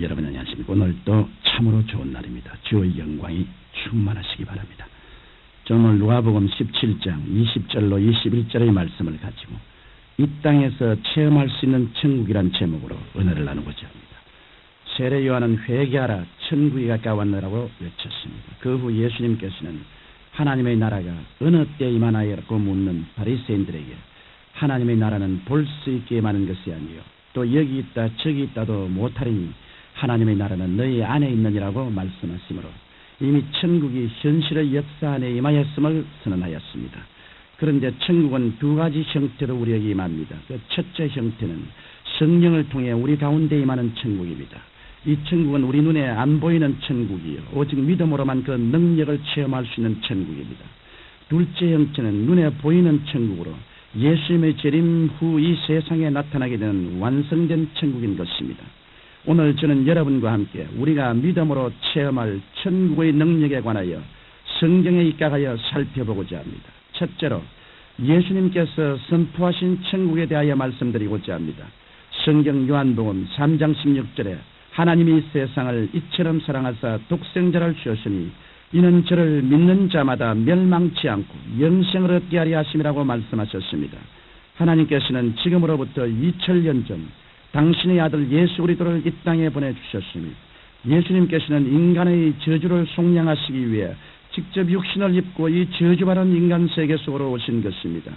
여러분 안녕하십니까. 오늘도 참으로 좋은 날입니다. 주의 영광이 충만하시기 바랍니다. 오늘 누가복음 17장 20절로 21절의 말씀을 가지고 이 땅에서 체험할 수 있는 천국이란 제목으로 은혜를 나누고자 합니다. 세례 요한은 회개하라 천국이 가까웠느라고 외쳤습니다. 그 후 예수님께서는 하나님의 나라가 어느 때 임하나요라고 묻는 바리새인들에게 하나님의 나라는 볼 수 있게 임하는 것이 아니요 또 여기 있다 저기 있다도 못하리니 하나님의 나라는 너희 안에 있느니라고 말씀하시므로 이미 천국이 현실의 역사 안에 임하였음을 선언하였습니다. 그런데 천국은 두 가지 형태로 우리에게 임합니다. 그 첫째 형태는 성령을 통해 우리 가운데 임하는 천국입니다. 이 천국은 우리 눈에 안 보이는 천국이요. 오직 믿음으로만 그 능력을 체험할 수 있는 천국입니다. 둘째 형태는 눈에 보이는 천국으로 예수님의 재림 후 이 세상에 나타나게 되는 완성된 천국인 것입니다. 오늘 저는 여러분과 함께 우리가 믿음으로 체험할 천국의 능력에 관하여 성경에 입각하여 살펴보고자 합니다. 첫째로 예수님께서 선포하신 천국에 대하여 말씀드리고자 합니다. 성경 요한복음 3장 16절에 하나님이 세상을 이처럼 사랑하사 독생자를 주셨으니 이는 저를 믿는 자마다 멸망치 않고 영생을 얻게 하려 하심이라고 말씀하셨습니다. 하나님께서는 지금으로부터 2000년 전 당신의 아들 예수 그리스도를 이 땅에 보내 주셨습니다. 예수님께서는 인간의 저주를 속량하시기 위해 직접 육신을 입고 이 저주받은 인간 세계 속으로 오신 것입니다.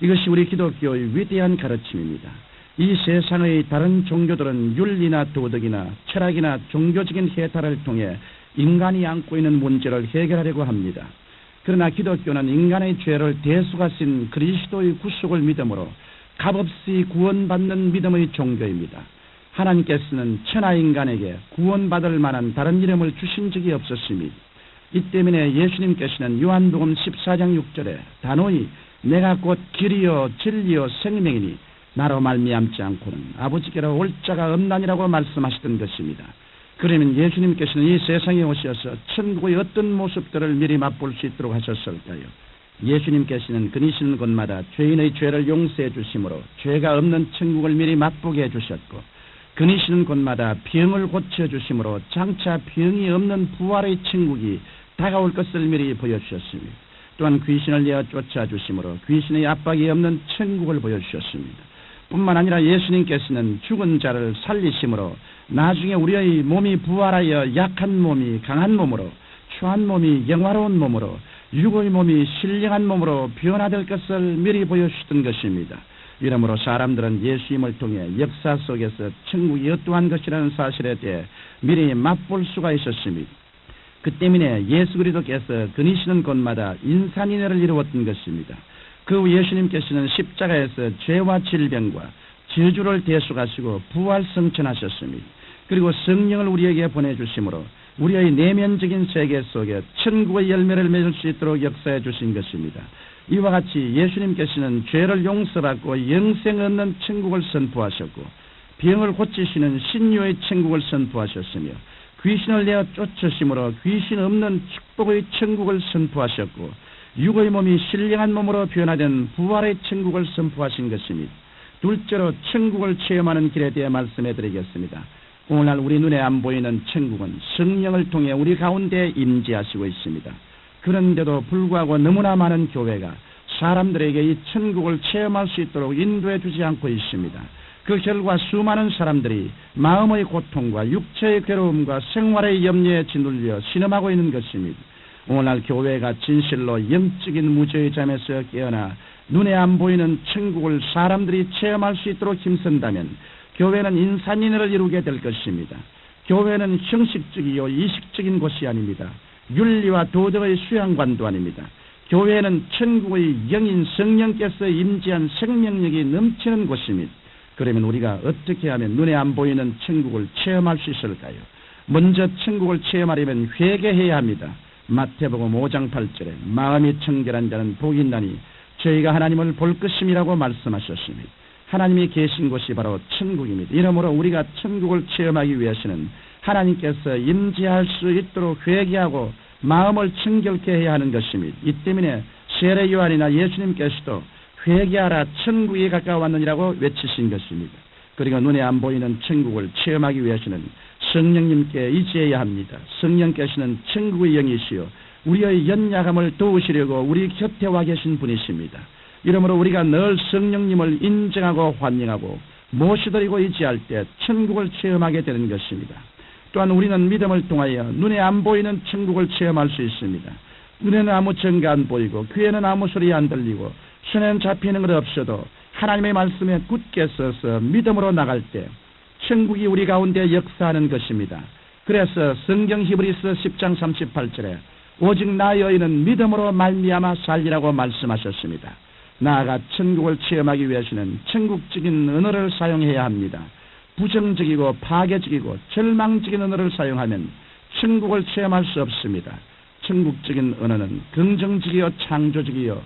이것이 우리 기독교의 위대한 가르침입니다. 이 세상의 다른 종교들은 윤리나 도덕이나 철학이나 종교적인 해탈을 통해 인간이 안고 있는 문제를 해결하려고 합니다. 그러나 기독교는 인간의 죄를 대수하신 그리스도의 구속을 믿음으로 값없이 구원받는 믿음의 종교입니다. 하나님께서는 천하 인간에게 구원받을 만한 다른 이름을 주신 적이 없었습니다. 이 때문에 예수님께서는 요한복음 14장 6절에 단호히 내가 곧 길이요 진리요 생명이니 나로 말미암지 않고는 아버지께로 올 자가 없나니라고 말씀하시던 것입니다. 그러면 예수님께서는 이 세상에 오셔서 천국의 어떤 모습들을 미리 맛볼 수 있도록 하셨을까요? 예수님께서는 그니시는 곳마다 죄인의 죄를 용서해 주심으로 죄가 없는 천국을 미리 맛보게 해 주셨고 그니시는 곳마다 병을 고쳐 주심으로 장차 병이 없는 부활의 천국이 다가올 것을 미리 보여주셨습니다. 또한 귀신을 내어 쫓아주심으로 귀신의 압박이 없는 천국을 보여주셨습니다. 뿐만 아니라 예수님께서는 죽은 자를 살리심으로 나중에 우리의 몸이 부활하여 약한 몸이 강한 몸으로 추한 몸이 영화로운 몸으로 육의 몸이 신령한 몸으로 변화될 것을 미리 보여주셨던 것입니다. 이러므로 사람들은 예수님을 통해 역사 속에서 천국이 어떠한 것이라는 사실에 대해 미리 맛볼 수가 있었습니다. 그 때문에 예수 그리스도께서 그니시는 곳마다 인산인해를 이루었던 것입니다. 그 후 예수님께서는 십자가에서 죄와 질병과 저주를 대속하시고 부활 성천하셨습니다. 그리고 성령을 우리에게 보내주심으로 우리의 내면적인 세계 속에 천국의 열매를 맺을 수 있도록 역사해 주신 것입니다. 이와 같이 예수님께서는 죄를 용서받고 영생 얻는 천국을 선포하셨고 병을 고치시는 신유의 천국을 선포하셨으며 귀신을 내어 쫓으심으로 귀신 없는 축복의 천국을 선포하셨고 육의 몸이 신령한 몸으로 변화된 부활의 천국을 선포하신 것입니다. 둘째로 천국을 체험하는 길에 대해 말씀해 드리겠습니다. 오늘날 우리 눈에 안 보이는 천국은 성령을 통해 우리 가운데 임재하시고 있습니다. 그런데도 불구하고 너무나 많은 교회가 사람들에게 이 천국을 체험할 수 있도록 인도해 주지 않고 있습니다. 그 결과 수많은 사람들이 마음의 고통과 육체의 괴로움과 생활의 염려에 짓눌려 신음하고 있는 것입니다. 오늘날 교회가 진실로 영적인 무죄의 잠에서 깨어나 눈에 안 보이는 천국을 사람들이 체험할 수 있도록 힘쓴다면 교회는 인산인해를 이루게 될 것입니다. 교회는 형식적이요 이식적인 곳이 아닙니다. 윤리와 도덕의 수양관도 아닙니다. 교회는 천국의 영인 성령께서 임재한 생명력이 넘치는 곳입니다. 그러면 우리가 어떻게 하면 눈에 안 보이는 천국을 체험할 수 있을까요? 먼저 천국을 체험하려면 회개해야 합니다. 마태복음 5장 8절에 마음이 청결한 자는 복이 있나니 저희가 하나님을 볼 것임이라고 말씀하셨습니다. 하나님이 계신 곳이 바로 천국입니다. 이러므로 우리가 천국을 체험하기 위해서는 하나님께서 임재할 수 있도록 회개하고 마음을 청결케 해야 하는 것입니다. 이 때문에 세례 요한이나 예수님께서도 회개하라 천국이 가까웠느니라고 외치신 것입니다. 그리고 눈에 안 보이는 천국을 체험하기 위해서는 성령님께 의지해야 합니다. 성령께서는 천국의 영이시요 우리의 연약함을 도우시려고 우리 곁에 와 계신 분이십니다. 이러므로 우리가 늘 성령님을 인정하고 환영하고 모시드리고 의지할 때 천국을 체험하게 되는 것입니다. 또한 우리는 믿음을 통하여 눈에 안 보이는 천국을 체험할 수 있습니다. 눈에는 아무 증거 안 보이고 귀에는 아무 소리 안 들리고 손에는 잡히는 것 없어도 하나님의 말씀에 굳게 서서 믿음으로 나갈 때 천국이 우리 가운데 역사하는 것입니다. 그래서 성경 히브리서 10장 38절에 오직 나 여인은 믿음으로 말미암아 살리라고 말씀하셨습니다. 나아가 천국을 체험하기 위해서는 천국적인 언어를 사용해야 합니다. 부정적이고 파괴적이고 절망적인 언어를 사용하면 천국을 체험할 수 없습니다. 천국적인 언어는 긍정적이요 창조적이요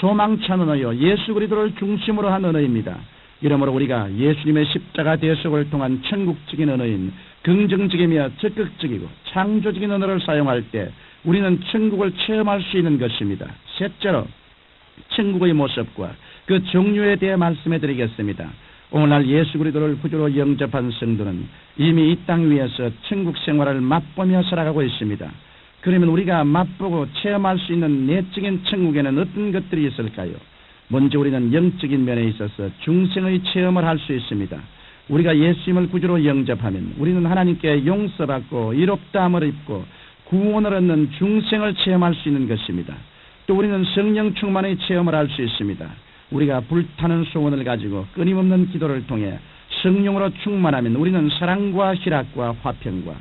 소망찬 언어요 예수 그리스도를 중심으로 한 언어입니다. 이러므로 우리가 예수님의 십자가 대속을 통한 천국적인 언어인 긍정적이며 적극적이고 창조적인 언어를 사용할 때 우리는 천국을 체험할 수 있는 것입니다. 셋째로 천국의 모습과 그 종류에 대해 말씀해 드리겠습니다. 오늘날 예수 그리스도를 구주로 영접한 성도는 이미 이 땅 위에서 천국 생활을 맛보며 살아가고 있습니다. 그러면 우리가 맛보고 체험할 수 있는 내적인 천국에는 어떤 것들이 있을까요? 먼저 우리는 영적인 면에 있어서 중생의 체험을 할 수 있습니다. 우리가 예수님을 구주로 영접하면 우리는 하나님께 용서받고 이롭다함을 입고 구원을 얻는 중생을 체험할 수 있는 것입니다. 또 우리는 성령 충만의 체험을 할 수 있습니다. 우리가 불타는 소원을 가지고 끊임없는 기도를 통해 성령으로 충만하면 우리는 사랑과 희락과 화평과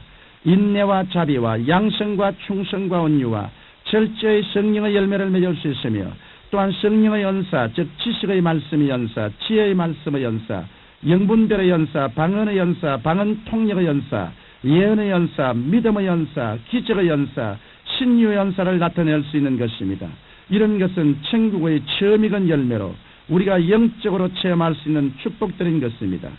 인내와 자비와 양성과 충성과 온유와 절제의 성령의 열매를 맺을 수 있으며 또한 성령의 연사, 즉 지식의 말씀의 연사, 지혜의 말씀의 연사, 영분별의 연사, 방언의 연사, 방언 통역의 연사, 예언의 연사, 믿음의 연사, 기적의 연사, 신유의 연사를 나타낼 수 있는 것입니다. 이런 것은 천국의 처음이건 열매로 우리가 영적으로 체험할 수 있는 축복들인 것입니다.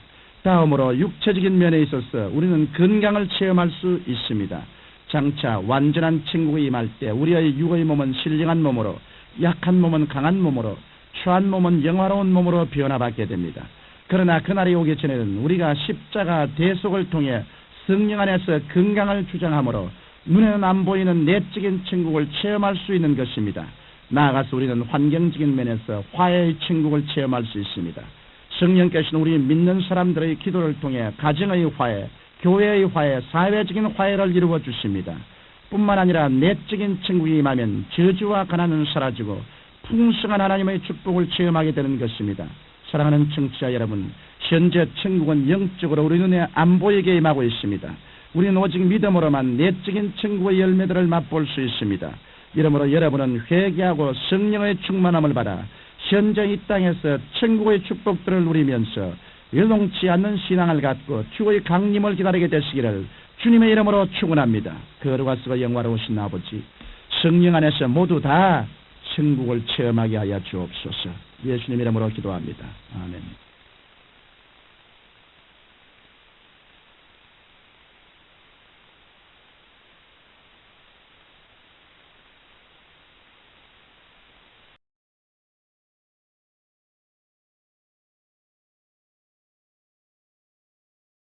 다음으로 육체적인 면에 있어서 우리는 건강을 체험할 수 있습니다. 장차 완전한 천국에 임할 때 우리의 육의 몸은 신령한 몸으로 약한 몸은 강한 몸으로 추한 몸은 영화로운 몸으로 변화받게 됩니다. 그러나 그날이 오기 전에는 우리가 십자가 대속을 통해 성령 안에서 건강을 주장하므로 눈에는 안 보이는 내적인 천국을 체험할 수 있는 것입니다. 나아가서 우리는 환경적인 면에서 화해의 천국을 체험할 수 있습니다. 성령께서는 우리 믿는 사람들의 기도를 통해 가정의 화해, 교회의 화해, 사회적인 화해를 이루어 주십니다. 뿐만 아니라 내적인 천국이 임하면 저주와 가난은 사라지고 풍성한 하나님의 축복을 체험하게 되는 것입니다. 사랑하는 청취자 여러분, 현재 천국은 영적으로 우리 눈에 안 보이게 임하고 있습니다. 우리는 오직 믿음으로만 내적인 천국의 열매들을 맛볼 수 있습니다. 이러므로 여러분은 회개하고 성령의 충만함을 받아 현재 이 땅에서 천국의 축복들을 누리면서 요동치 않는 신앙을 갖고 주의 강림을 기다리게 되시기를 주님의 이름으로 축원합니다. 거룩하시고 영화로우신 아버지 성령 안에서 모두 다 천국을 체험하게 하여 주옵소서. 예수님 이름으로 기도합니다. 아멘.